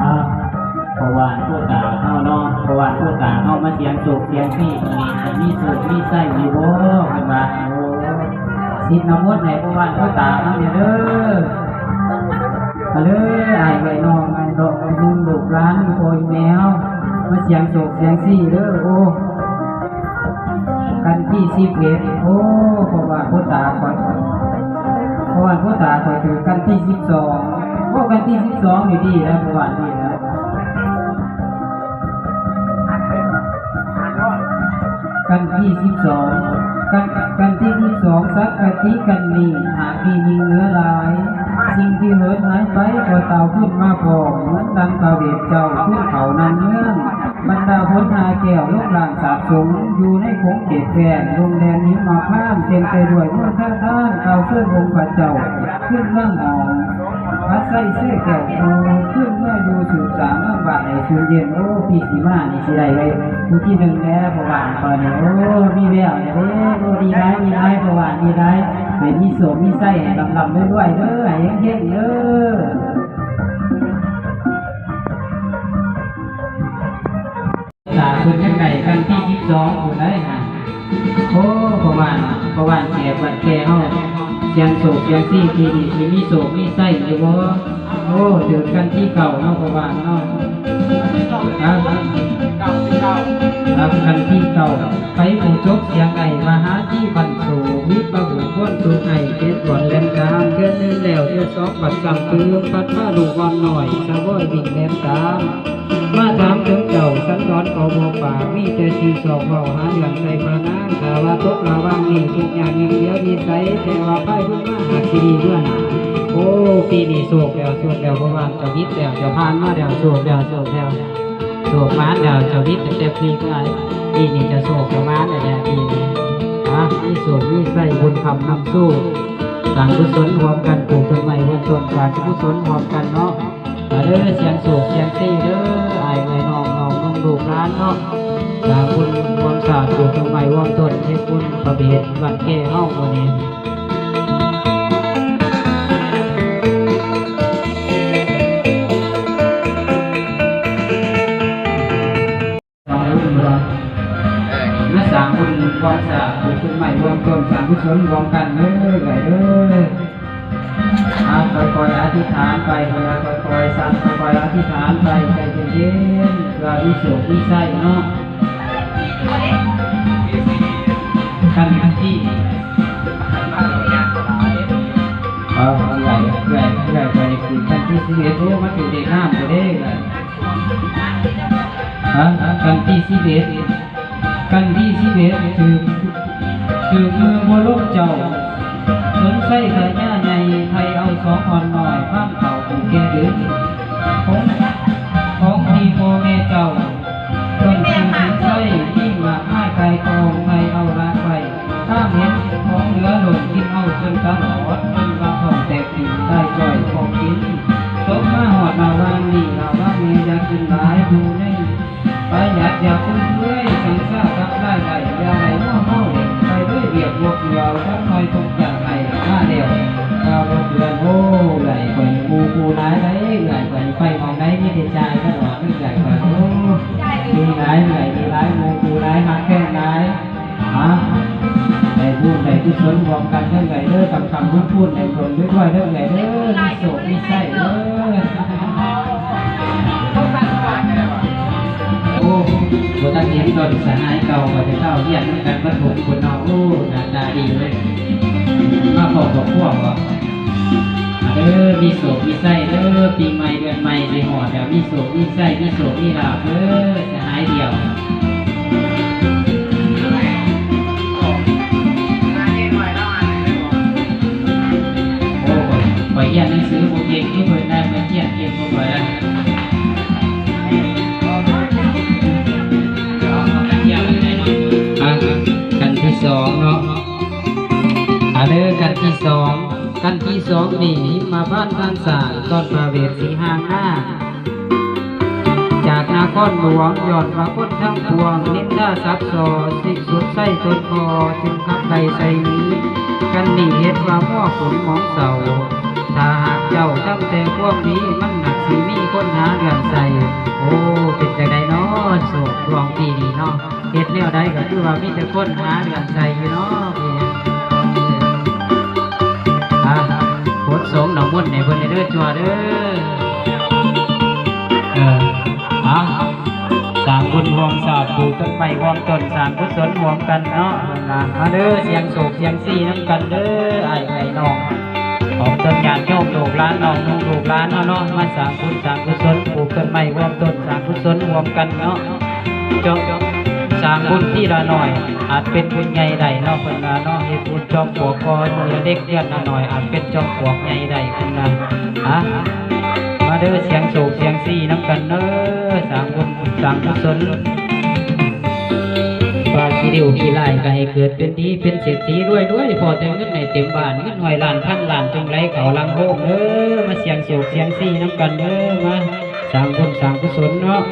อ่าเพราะว่าผู้ตาเข้าเนาะเพราะว่าผู้ตาเข้ามาเสียงสุกเสียงที่นี่มีสุกมีไส้มีโบ้กันมาโอ้สิทธิ์นำมดไหนเพราะว่าผู้ตาเข้าเนี่ยเด้อมาเลยไอ้ไว้น้องไอ้ดอกไอ้ลุงลูกร้านโอยแมวมาเสียงสุกเสียงซี่เด้อโอ้กันที่สิบเอ็ดโอ้เพราะว่าผู้ตาคอยเพราะว่าผู้ตาคอยถือกันที่สิบสอง โอ้กันที่สิบสองอยู่ดีนะประวัตินี่นะกันที่สิบสองกันกันที่สิบสองสักกะทิกันนี่หาที่ยิงเนื้อลาย สิ่งที่เหินหายไปก็เต่าขึ้นมาพองเหมือนดังกระเวทเจ้าขึ้นเขานันเนื่องบรรดาพลนาแก้วลูกหลานสาบสงอยู่ในคงเขตแฟนลงแดนนี้มาข้ามเต็มไปด้วยเมื่อท่าท่านเขาเสื้อองค์พระเจ้าขึ้นนั่งองพัด ใส่เสื้อแก้วโอขึ้นเมื่อดูสืบสามบาดในชูเย็นโอ้พี่สีมาในสิได้เลยผู้ที่หนึ่งแล้วประวัติตอนนี้โอ้มีแววเนี่ยโอ้ดีได้ดีได้ประวัติดีได้เป็นมีโสมมีไส้ลำลำด้วยด้วยเด้อให้เฮงๆเด้อตาคุณยังไงกันที่ยี่สิบสองคุณได้ฮะโอ้ประมาณประมาณแก่บัดแก่เฮาเสี ยงโศกเสียงซี่ทีนี่ที่มีโศกมีไส้อยู่บ่โอ้เดือดกันที่เก่าเนาะประมาณเนาะครับครับกันที่เก่าไปผู้จบเสียงไกมาหาที่บันโสวิปะบุพ้นตูไกเจ็ดบ่อนแลนกางเกินนึงแล้วเดือดซอกบัดสั่งปืนปัดผ้าดูวันหน่อยสะว่อยวิ่งแลนตาม สันดอนก็บอกป่ากมีแต่ชีสอกเบาหาเรื่องใส่ปานางแต่ว่าตกระวังนี่ทุกอย่างยังเดียวดีใสแต่ว่าไปเพิ่งมาหากสิดีเพื่อนาโอ้ปีนี้โศกแล้วโศกแล้วเพราะว่าเจ้าวิทย์แล้วเจ้าพานมาแล้วโศกแล้วโศกแล้วโศกมานแล้วเจ้าวิทย์แต่แต่ปีก็ปีนี้จะโศกเจ้ามานแต่แต่ปีนี้ฮะมีโศกมีใส่บุญคำนำสู้สั่งกุศลรวมกันปลูกต้นไม้เพื่อต้นสร้างกุศลรวมกันเนาะเด้อเสียงสูบเสียงตีเด้อ นาะสาบุญความสะอาดปลูกต้นไม้วางต้นให้บุญประเบียดวันแก่เฮาวันนี้ลองรุ่นรองนักสางบุญความสะอาดปลูกต้นไม้วางต้นสางกุศลรวมกันเด้อไว้เด้ อาค่อยๆอธิษฐานไปเวลาค่อยๆสั่นค่อยๆอธิษฐานไปใจเย็นๆเพื่อวิสุทธิวิสัยเนาะกันที่เออใหญ่ใหญ่ใหญ่ไปคือกันที่สิบเอ็ดโอ้มาถึงเด็กน้ำจะได้เลยฮะกันที่สิบเอ็ดกันที่สิบเอ็ดคือคือเมื่องบัวโลกเจ้า สนใส่ขย่าใหญ่ไทยเอาสองอ่อนหน่อยข้ามเขาผูกแกดึงของของดีโมเมเจ้าต้นคือสินใส่ยิ่งมาอ้ายไก่กองไทยเอาลากไปถ้าเห็นของเหลือหล่นกินเอาจนตาหลอดจนว่าทองแตกติ่งได้จ่อยของกินตกมาหอดมาวางนี่เราว่าเมียอยากกินหลายดูในประหยัดอย่าฟุ้งเฟ้ยสังสารกับได้ไหลอย่าไหลมั่วเมาเด็กไปด้วยเบียดบวกเดียวทั้งน้อยทุกอย่ กุศลรวมกันเรื่องไหลเด้อคำคำพูดพูดในคนด้วยด้วยเรื่องไหลเด้อมีโศกมีไส้เด้อโอ้บตั้งเห็นตนสหายเก่าก็จะเข้าเยี่ยมด้วยกันวัตถุคนเอาโอ้หน้าตาดีเลยมาพบกับพวกว่าเด้อมีโศกมีไส้เด้อปีใหม่เดือนใหม่ในหอดเดี๋ยวมีโศกมีไส้มีโศกมีลาบเด้อสหายเดียว ที่สองกันที่สองนี่มาบ้านบ้านสายต้นประเวศสีห้างหน้า จากนาครหลวงหยอดพระพุทธทั้งปวงนินดาซับซอสิสุดไส้จนคอจึงคับใดใส่นี้ กันนี่เฮ็ดว่าหม้อฝนมองเสาถ้าหากใจจ้าจำแต่ความดีมันหนักสีมีคนหาเดือนใส่ โอ้เป็นจังไดเนาะโศกดวงปีนี้เนาะเฮ็ดแนวใดก็คือว่ามีแต่คนหาเดือนใส่อยู่เนาะ โคตรสงหนองมุ่นในเพิ่นได้เด้อจัวเด้อเอออะสางบุญรวมสาบปลูกต้นไม้รวมต้นสร้างกุศลรวมกันเนาะนะมาเด้อเสียงโศกเสียงซี่น้ำกันเด้อไอ้ไอ้น้องของต้นญาติโยมลูกหลานน้องนุ่งลูกหลานเนาะเนาะมาสางบุญสร้างกุศลปลูกต้นไม้รวมต้นสร้างกุศลรวมกันเนาะจงส ร้างบุญที่ละหน่อย อาจเป็นบุญใหญ่ใดเนาะเพิ่นว่าเนาะเฮ็ดบุญจอมปลวกก่อนมือเล็กเดือนละหน่อย อาจเป็นจอมปลวกใหญ่ใดเพิ่นว่าอะมาเด้อเสียงโศกเสียงซี่น้ำกันเด้อสร้างบุญสร้างกุศลปลาขี้ริ้วขี้ไล่ก็ให้เกิดเป็นดีเป็นเศรษฐีรวยด้วยพอแต่เงินในเต็มบ้านเงินหอยล้านพันล้านจงไหลเขาลังโลกเด้อมาเสียงโศกเสียงซี่น้ำกันเด้อมาสร้างบุญสร้างกุศลเนาะ